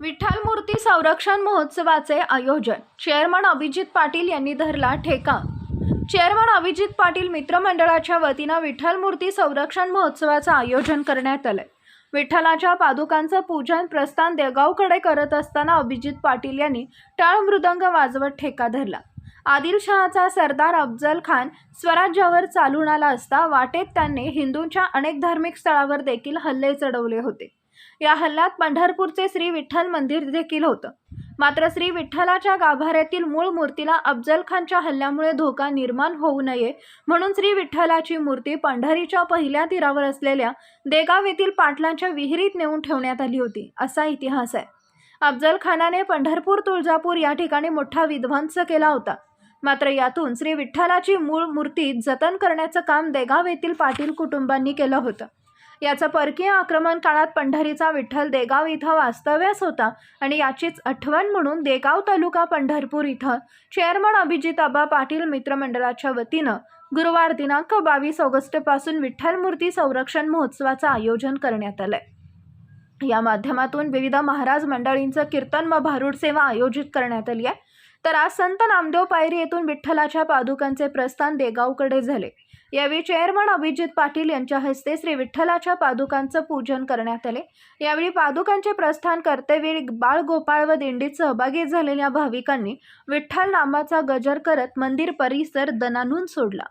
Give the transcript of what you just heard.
विठ्ठल मूर्ती संरक्षण महोत्सवाचे आयोजन. चेअरमन अभिजित पाटील यांनी धरला ठेका. चेअरमन अभिजित पाटील मित्रमंडळाच्या वतीनं विठ्ठल मूर्ती संरक्षण महोत्सवाचं आयोजन करण्यात आलंय. विठ्ठलाच्या पादुकांचं पूजन प्रस्थान देगावकडे करत असताना अभिजित पाटील यांनी टाळ मृदंग वाजवत ठेका धरला. आदिलशहाचा सरदार अफजल खान स्वराज्यावर चालून आला असता वाटेत त्यांनी हिंदूंच्या अनेक धार्मिक स्थळावर देखील हल्ले चढवले होते. या हल्ल्यात पंढरपूरचे श्री विठ्ठल मंदिर देखील होतं. मात्र श्री विठ्ठलाच्या गाभाऱ्यातील मूळ मूर्तीला अफजल खानच्या हल्ल्यामुळे धोका निर्माण होऊ नये म्हणून श्री विठ्ठलाची मूर्ती पंढरीच्या पहिल्या तीरावर असलेल्या देगाव येथील पाटलांच्या विहिरीत नेऊन ठेवण्यात आली होती असा इतिहास आहे. अफजल खानाने पंढरपूर तुळजापूर या ठिकाणी मोठा विध्वंस केला होता. मात्र यातून श्री विठ्ठलाची मूळ मूर्ती जतन करण्याचं काम देगाव येथील पाटील कुटुंबांनी केलं होतं. याचं परकीय आक्रमण काळात पंढरीचा विठ्ठल देगाव इथं वास्तव्यास होता आणि याचीच आठवण म्हणून देगाव तालुका पंढरपूर इथं चेअरमन अभिजित आबा पाटील मित्रमंडळाच्या वतीनं गुरुवार दिनांक बावीस ऑगस्टपासून विठ्ठल मूर्ती संरक्षण महोत्सवाचं आयोजन करण्यात आलंय. या माध्यमातून विविध महाराज मंडळींचं कीर्तन व भारूड सेवा आयोजित करण्यात आली आहे. तर आज संत नामदेव पायरी येथून विठ्ठलाच्या पादुकांचे प्रस्थान देगावकडे झाले. यावेळी चेअरमन अभिजित पाटील यांच्या हस्ते श्री विठ्ठलाच्या पादुकांचं पूजन करण्यात आले. यावेळी पादुकांचे प्रस्थान करतेवेळी बाळगोपाळ व दिंडीत सहभागी झालेल्या भाविकांनी विठ्ठल नामाचा गजर करत मंदिर परिसर दणानून सोडला.